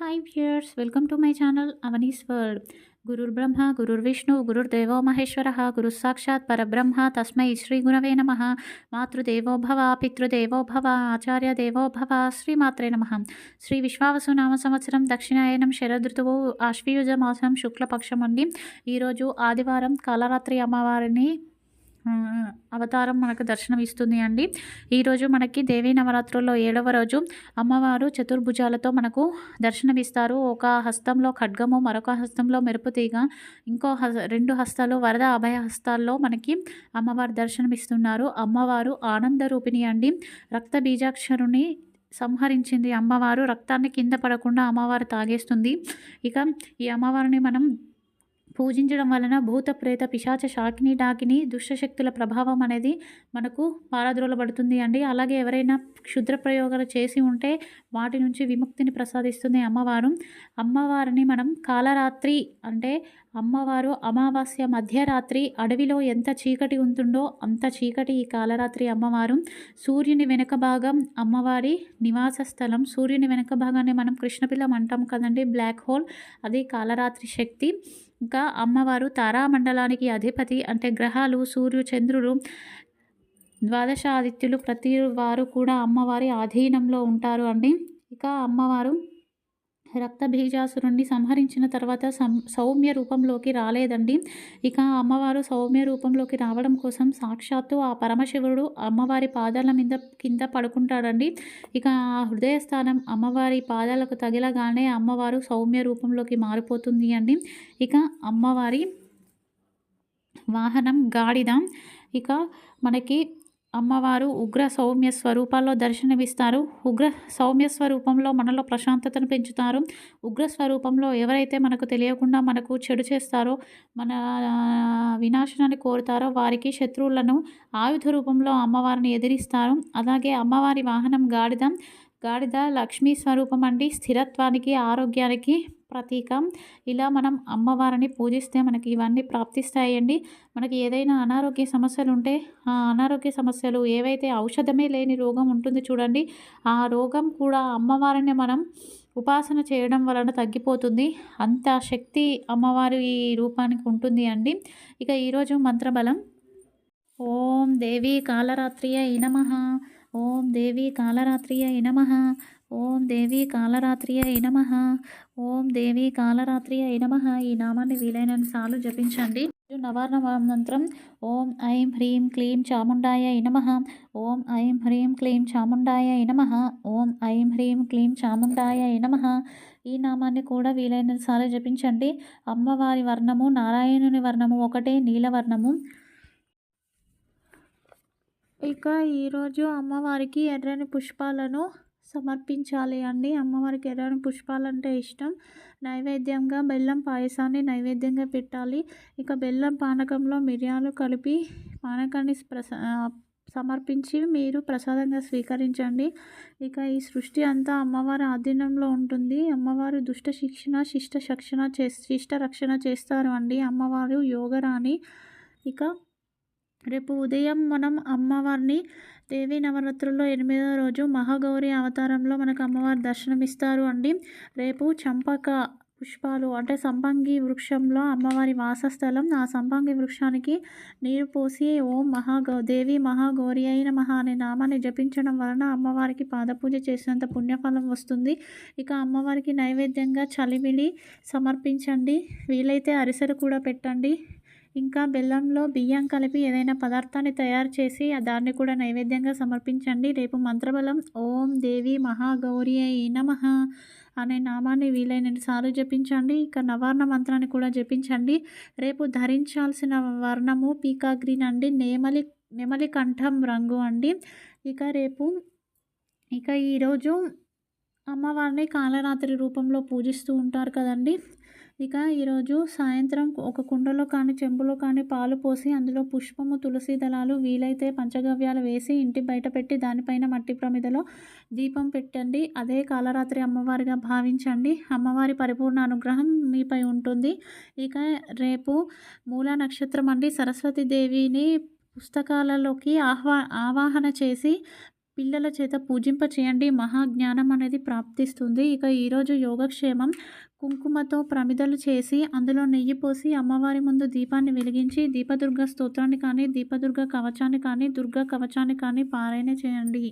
Hi viewers welcome to my channel Avani's world గురుర్ బ్రహ్మ గురుర్ విష్ణు గురుర్ దేవో మహేశ్వర గురు సాక్షాత్ పరబ్రహ్మ తస్మై శ్రీ గురవే నమ మాతృదేవో భవ పితృదేవో భవ ఆచార్య దేవో భవ శ్రీమాత్రే నమ శ్రీ విశ్వావసు నామ సంవత్సరం దక్షిణాయనం శరదృతువు ఆశ్వయుజ మాసం శుక్లపక్షం అండి ఈరోజు ఆదివారం కాలరాత్రి అమ్మవారిని అవతారం మనకు దర్శనం ఇస్తుంది అండి ఈరోజు మనకి దేవీ నవరాత్రుల్లో ఏడవ రోజు అమ్మవారు చతుర్భుజాలతో మనకు దర్శనమిస్తారు. ఒక హస్తంలో ఖడ్గము మరొక హస్తంలో మెరుపు తీగ ఇంకో హ రెండు హస్తాలు వరద అభయ హస్తాల్లో మనకి అమ్మవారు దర్శనమిస్తున్నారు. అమ్మవారు ఆనంద రూపిణి అండి. రక్త బీజాక్షరుని సంహరించింది అమ్మవారు. రక్తాన్ని కింద పడకుండా అమ్మవారు తాగేస్తుంది. ఇక ఈ అమ్మవారిని మనం పూజించడం వలన భూత ప్రేత పిశాచ శాకిని డాకిని దుష్టశక్తుల ప్రభావం అనేది మనకు పారద్రోలబడుతుంది అండి. అలాగే ఎవరైనా క్షుద్ర ప్రయోగాలు చేసి ఉంటే వాటి నుంచి విముక్తిని ప్రసాదిస్తుంది అమ్మవారు. అమ్మవారిని మనం కాలరాత్రి అంటే అమ్మవారు అమావాస్య మధ్యరాత్రి అడవిలో ఎంత చీకటి ఉంటుందో అంత చీకటి ఈ కాలరాత్రి అమ్మవారు. సూర్యుని వెనుక భాగం అమ్మవారి నివాస స్థలం. సూర్యుని వెనుక భాగాన్ని మనం కృష్ణపిల్లం అంటాం కదండి బ్లాక్ హోల్. అది కాలరాత్రి శక్తి. ఇంకా అమ్మవారు తారామండలానికి అధిపతి అంటే గ్రహాలు సూర్యు చంద్రుడు ద్వాదశ ఆదిత్యులు ప్రతి వారు కూడా అమ్మవారి ఆధీనంలో ఉంటారు అండి. ఇక అమ్మవారు రక్త బీజాసురుణ్ణి సంహరించిన తర్వాత సౌమ్య రూపంలోకి రాలేదండి. ఇక అమ్మవారు సౌమ్య రూపంలోకి రావడం కోసం సాక్షాత్తు ఆ పరమశివుడు అమ్మవారి పాదాల మీద కింద పడుకుంటాడండి. ఇక ఆ హృదయ స్థానం అమ్మవారి పాదాలకు తగిలగానే అమ్మవారు సౌమ్య రూపంలోకి మారిపోతుంది అండి. ఇక అమ్మవారి వాహనం గాడిద. ఇక మనకి అమ్మవారు ఉగ్ర సౌమ్య స్వరూపాల్లో దర్శనమిస్తారు. ఉగ్ర సౌమ్య స్వరూపంలో మనలో ప్రశాంతతను పెంచుతారు. ఉగ్ర స్వరూపంలో ఎవరైతే మనకు తెలియకుండా మనకు చెడు చేస్తారో మన వినాశనాన్ని కోరుతారో వారికి శత్రువులను ఆయుధ రూపంలో అమ్మవారిని ఎదిరిస్తారు. అలాగే అమ్మవారి వాహనం గాడిద గాడిద లక్ష్మీ స్వరూపం అండి. స్థిరత్వానికి ఆరోగ్యానికి ప్రతీకం. ఇలా మనం అమ్మవారిని పూజిస్తే మనకి ఇవన్నీ ప్రాప్తిస్తాయండి. మనకి ఏదైనా అనారోగ్య సమస్యలు ఉంటే ఆ అనారోగ్య సమస్యలు ఏవైతే ఔషధమే లేని రోగం ఉంటుంది చూడండి ఆ రోగం కూడా అమ్మవారిని మనం ఉపాసన చేయడం వలన తగ్గిపోతుంది. అంత శక్తి అమ్మవారి ఈ రూపానికి ఉంటుంది అండి. ఇక ఈరోజు మంత్రబలం. ఓం దేవి కాలరాత్రియ నమః. ఓం దేవి కాలరాత్రియ నమ. ఓం దేవి కాలరాత్రియ నమ. ఓం దేవి కాలరాత్రియ నమ. ఈ నామాన్ని వీలైనన్ని సార్లు జపించండి. నవార్ణ మంత్రం ఓం ఐం హ్రీం క్లీం చాముండాయ నమ. ఓం ఐం హ్రీం క్లీం చాముండాయ నమ. ఓం ఐం హ్రీం క్లీం చాముండాయ నమ. ఈ నామాన్ని కూడా వీలైనన్ని సార్లు జపించండి. అమ్మవారి వర్ణము నారాయణుని వర్ణము ఒకటే నీలవర్ణము. ఇక ఈరోజు అమ్మవారికి ఎర్రని పుష్పాలను సమర్పించాలి అండి. అమ్మవారికి ఎర్రని పుష్పాలంటే ఇష్టం. నైవేద్యంగా బెల్లం పాయసాన్ని నైవేద్యంగా పెట్టాలి. ఇక బెల్లం పానకంలో మిరియాలు కలిపి పానకాన్ని ప్రస సమర్పించి మీరు ప్రసాదంగా స్వీకరించండి. ఇక ఈ సృష్టి అంతా అమ్మవారి ఆధీనంలో ఉంటుంది. అమ్మవారు దుష్ట శిక్షణ శిష్ట శిక్షణ చే శిష్ట రక్షణ చేస్తారు అండి. అమ్మవారు యోగరాణి. ఇక రేపు ఉదయం మనం అమ్మవారిని దేవి నవరాత్రుల్లో ఎనిమిదో రోజు మహాగౌరి అవతారంలో మనకు అమ్మవారి దర్శనమిస్తారు అండి. రేపు చంపక పుష్పాలు అంటే సంపంగి వృక్షంలో అమ్మవారి వాసస్థలం. ఆ సంపంగి వృక్షానికి నీరు పోసి ఓం మహాగౌ దేవి మహాగౌరి అయిన మహా అనే నామాన్ని జపించడం వలన అమ్మవారికి పాదపూజ చేసినంత పుణ్యఫలం వస్తుంది. ఇక అమ్మవారికి నైవేద్యంగా చలిమిలి సమర్పించండి. వీలైతే అరిసెలు కూడా పెట్టండి. ఇంకా బెల్లంలో బియ్యం కలిపి ఏదైనా పదార్థాన్ని తయారు చేసి దాన్ని కూడా నైవేద్యంగా సమర్పించండి. రేపు మంత్రబలం. ఓం దేవి మహాగౌరి అయి నమః అనే నామాన్ని వీలైనన్ని సార్లు జపించండి. ఇక నవార్ణ మంత్రాన్ని కూడా జపించండి. రేపు ధరించాల్సిన వర్ణము పీకా గ్రీన్ అండి. నేమలి నెమలి కంఠం రంగు అండి. ఇక రేపు ఇక ఈరోజు అమ్మవారిని కాలరాత్రి రూపంలో పూజిస్తూ ఉంటారు కదండి. ఇక ఈరోజు సాయంత్రం ఒక కుండలో కానీ చెంబులో కానీ పాలు పోసి అందులో పుష్పము తులసి దళాలు వీలైతే పంచగవ్యాలు వేసి ఇంటి బయట పెట్టి దానిపైన మట్టి ప్రమిదలో దీపం పెట్టండి. అదే కాలరాత్రి అమ్మవారిగా భావించండి. అమ్మవారి పరిపూర్ణ అనుగ్రహం మీపై ఉంటుంది. ఇక రేపు మూలా నక్షత్రం అండి. సరస్వతి దేవిని పుస్తకాలలోకి ఆహ్వా ఆవాహన చేసి పిల్లల చేత పూజింప చేయండి. మహాజ్ఞానం అనేది ప్రాప్తిస్తుంది. ఇక ఈరోజు యోగక్షేమం కుంకుమతో ప్రమిదలు చేసి అందులో నెయ్యి పోసి అమ్మవారి ముందు దీపాన్ని వెలిగించి దీపదుర్గ స్తోత్రాన్ని కానీ దీపదుర్గ కవచాన్ని కానీ దుర్గా కవచాన్ని కానీ పారాయణ చేయండి.